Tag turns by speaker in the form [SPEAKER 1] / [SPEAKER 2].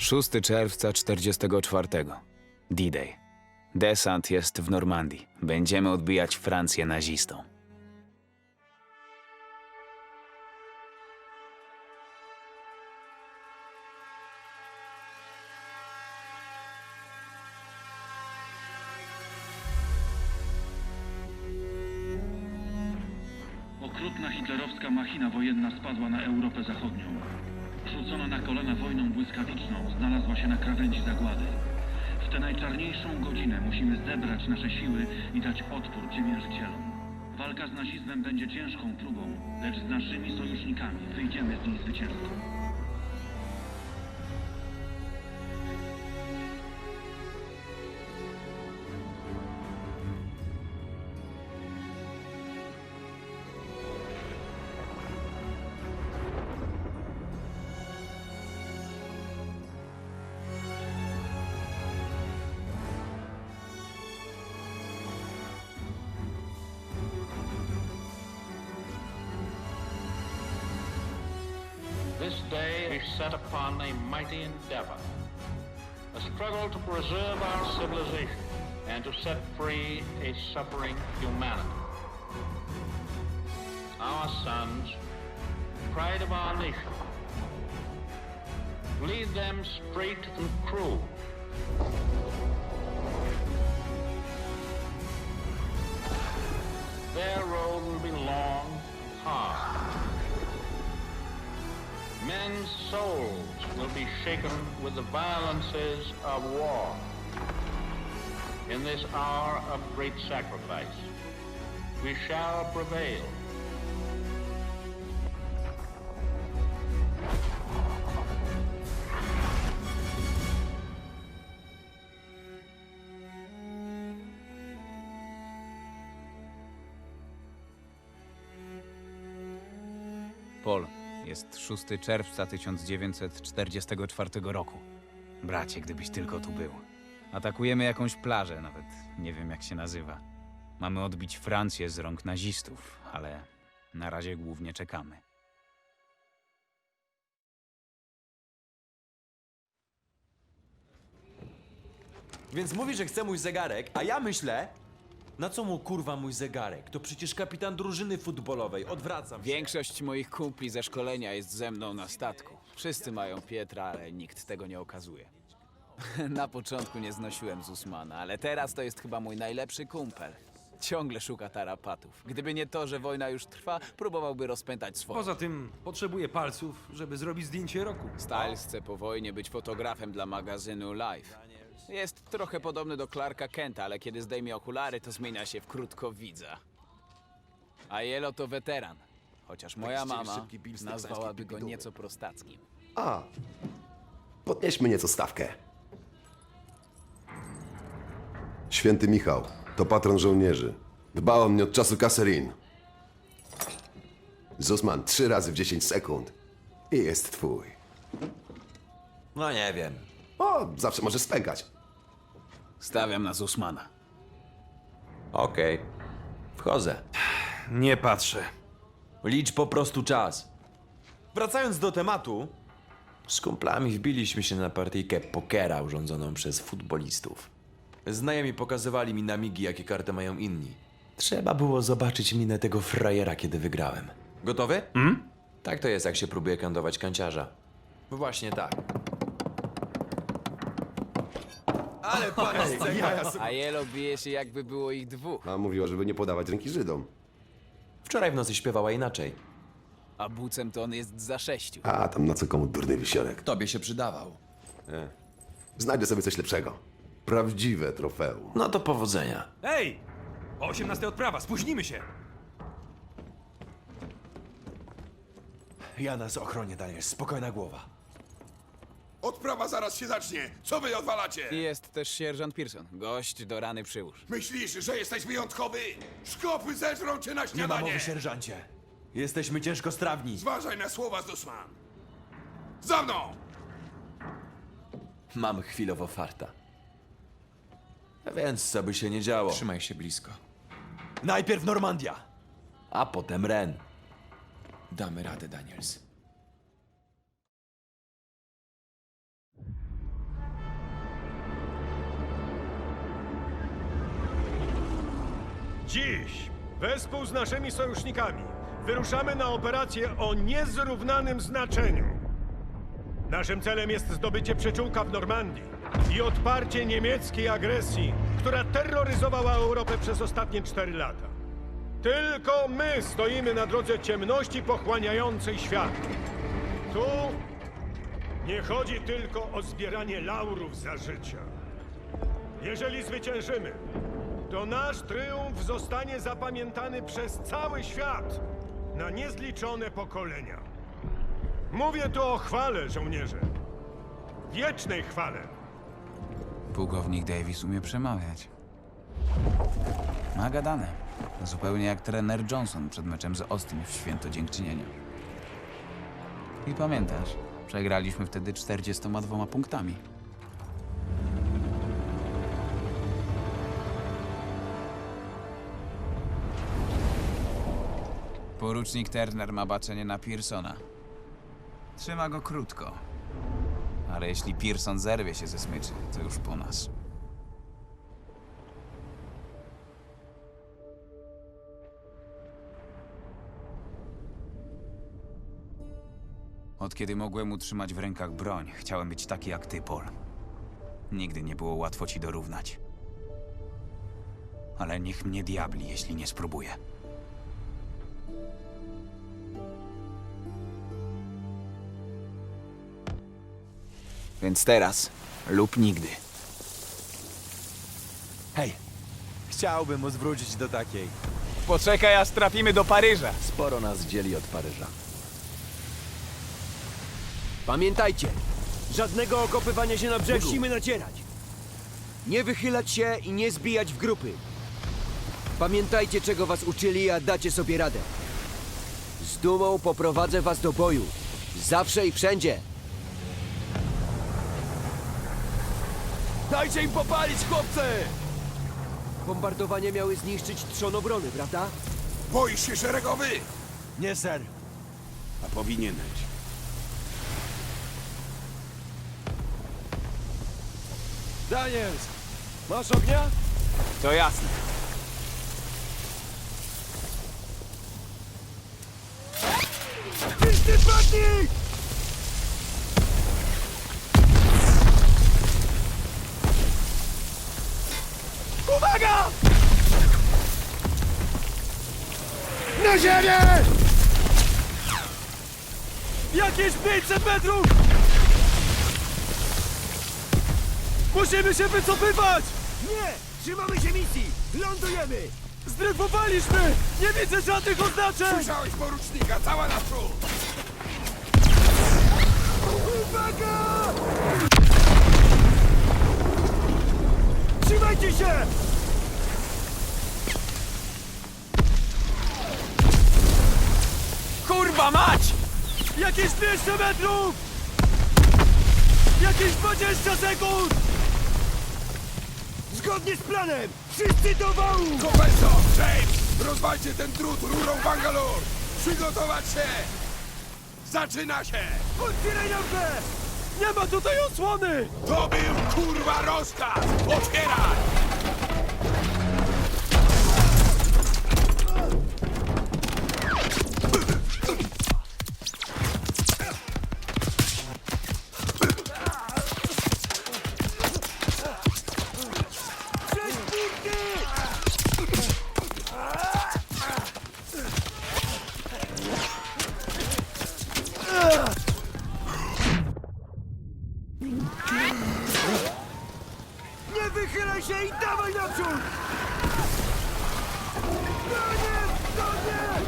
[SPEAKER 1] 6 czerwca 44. D-Day. Desant jest w Normandii. Będziemy odbijać Francję nazistą.
[SPEAKER 2] Okrutna hitlerowska machina wojenna spadła na Europę Zachodnią. Rzucona na kolana wojną błyskawiczną, znalazła się na krawędzi zagłady. W tę najczarniejszą godzinę musimy zebrać nasze siły i dać odpór ciemiężycielom. Walka z nazizmem będzie ciężką próbą, lecz z naszymi sojusznikami wyjdziemy z niej zwycięsko.
[SPEAKER 3] Set upon a mighty endeavor, a struggle to preserve our civilization and to set free a suffering humanity. Our sons, pride of our nation, lead them straight and true. Their road will be long hard. Men's souls will be shaken with the violences of war. In this hour of great sacrifice, we shall prevail.
[SPEAKER 1] Pol, jest 6 czerwca 1944 roku. Bracie, gdybyś tylko tu był. Atakujemy jakąś plażę, nawet nie wiem jak się nazywa. Mamy odbić Francję z rąk nazistów, ale na razie głównie czekamy.
[SPEAKER 4] Więc mówi, że chce mój zegarek, a ja myślę... Na co mu kurwa mój zegarek? To przecież kapitan drużyny futbolowej. Odwracam się.
[SPEAKER 1] Większość moich kumpli ze szkolenia jest ze mną na statku. Wszyscy mają Pietra, ale nikt tego nie okazuje. Na początku nie znosiłem z Usmana, ale teraz to jest chyba mój najlepszy kumpel. Ciągle szuka tarapatów. Gdyby nie to, że wojna już trwa, próbowałby rozpętać swoje.
[SPEAKER 5] Poza tym potrzebuję palców, żeby zrobić zdjęcie roku.
[SPEAKER 1] Styles chce po wojnie być fotografem dla magazynu Life. Jest trochę podobny do Clarka Kenta, ale kiedy zdejmie okulary, to zmienia się w krótkowidza. A Jelo to weteran. Chociaż moja mama nazwałaby go nieco prostackim.
[SPEAKER 6] A, podnieśmy nieco stawkę. Święty Michał to patron żołnierzy. Dba o mnie od czasu Kaserin. Zusman trzy razy w 10 sekund i jest twój.
[SPEAKER 4] No nie wiem.
[SPEAKER 6] O, zawsze możesz spękać.
[SPEAKER 1] Stawiam na Zusmana.
[SPEAKER 4] Okej. Wchodzę.
[SPEAKER 5] Nie patrzę.
[SPEAKER 4] Licz po prostu czas. Wracając do tematu... Z kumplami wbiliśmy się na partyjkę pokera urządzoną przez futbolistów. Znajomi pokazywali mi na migi, jakie karty mają inni. Trzeba było zobaczyć minę tego frajera, kiedy wygrałem. Gotowy? Mm? Tak to jest, jak się próbuje kandować kanciarza. Właśnie tak. Ale pan
[SPEAKER 1] A Jelo bije się jakby było ich dwóch.
[SPEAKER 6] A mówiła, żeby nie podawać ręki Żydom.
[SPEAKER 4] Wczoraj w nocy śpiewała inaczej.
[SPEAKER 1] A bucem to on jest za sześciu.
[SPEAKER 6] A, tam na co komu durny wisiorek.
[SPEAKER 4] Tobie się przydawał.
[SPEAKER 6] Znajdę sobie coś lepszego. Prawdziwe trofeum.
[SPEAKER 4] No to powodzenia.
[SPEAKER 5] Ej! O 18 odprawa, spóźnimy się!
[SPEAKER 4] Ja nas ochronię, Daniel. Spokojna głowa.
[SPEAKER 7] Odprawa zaraz się zacznie. Co wy odwalacie?
[SPEAKER 1] jest też sierżant Pearson. Gość do rany przyłóż.
[SPEAKER 7] Myślisz, że jesteś wyjątkowy? Szkopy zeżrą cię na
[SPEAKER 4] Nie ma
[SPEAKER 7] śniadanie.
[SPEAKER 4] mowy, sierżancie. Jesteśmy ciężko strawni.
[SPEAKER 7] Zważaj na słowa Zusman. Za mną!
[SPEAKER 4] Mam chwilowo farta. A więc co by się nie działo.
[SPEAKER 8] Trzymaj się blisko.
[SPEAKER 4] Najpierw Normandia, a potem Ren.
[SPEAKER 8] Damy radę, Daniels. Dziś, wespół z naszymi sojusznikami, wyruszamy na operację o niezrównanym znaczeniu. Naszym celem jest zdobycie przyczółka w Normandii i odparcie niemieckiej agresji, która terroryzowała Europę przez ostatnie cztery lata. Tylko my stoimy na drodze ciemności pochłaniającej świat. Tu nie chodzi tylko o zbieranie laurów za życia. Jeżeli zwyciężymy, to nasz triumf zostanie zapamiętany przez cały świat na niezliczone pokolenia. Mówię tu o chwale, żołnierze. Wiecznej chwale.
[SPEAKER 1] Pułkownik Davis umie przemawiać. Ma gadane. Zupełnie jak trener Johnson przed meczem z Austin w święto dziękczynienia. I pamiętasz, przegraliśmy wtedy 42 punktami. Porucznik Turner ma baczenie na Pearsona. Trzyma go krótko. Ale jeśli Pearson zerwie się ze smyczy, to już po nas. Od kiedy mogłem utrzymać w rękach broń, chciałem być taki jak ty, Paul. Nigdy nie było łatwo ci dorównać. Ale niech mnie diabli, jeśli nie spróbuję. Więc teraz lub nigdy.
[SPEAKER 4] Hej, chciałbym mu zwrócić do takiej.
[SPEAKER 1] Poczekaj, aż trafimy do Paryża.
[SPEAKER 4] Sporo nas dzieli od Paryża.
[SPEAKER 9] Pamiętajcie, żadnego okopywania się na brzegu. Musimy nacierać. Nie wychylać się i nie zbijać w grupy. Pamiętajcie, czego was uczyli, a dacie sobie radę. Z dumą poprowadzę was do boju. Zawsze i wszędzie. Dajcie im popalić, chłopcy! Bombardowanie miały zniszczyć trzon obrony, prawda?
[SPEAKER 7] Boisz się szeregowy?
[SPEAKER 9] Nie, ser.
[SPEAKER 7] A powinieneś.
[SPEAKER 9] Daniels, masz ognia?
[SPEAKER 1] To jasne.
[SPEAKER 9] Czysty patnik! Na ziemię! Jakieś 500 metrów! Musimy się wycofywać! Nie! Trzymamy się misji! Lądujemy! Zdryfowaliśmy! Nie widzę żadnych oznaczeń!
[SPEAKER 7] Słyszałeś porucznika, cała naprzód!
[SPEAKER 9] Uwaga! Trzymajcie się!
[SPEAKER 1] Kurwa mać!
[SPEAKER 9] Jakieś 200 metrów! Jakieś 20 sekund! Zgodnie z planem! Wszyscy do wału!
[SPEAKER 7] Profesor, James! Rozwalcie ten drut rurą Bangalore! Przygotować się! Zaczyna się!
[SPEAKER 9] Otwieraj lampę! Nie ma tutaj osłony!
[SPEAKER 7] To był kurwa rozkaz! Otwierać Nie wychylaj się i dawaj naprzód! No nie, no nie!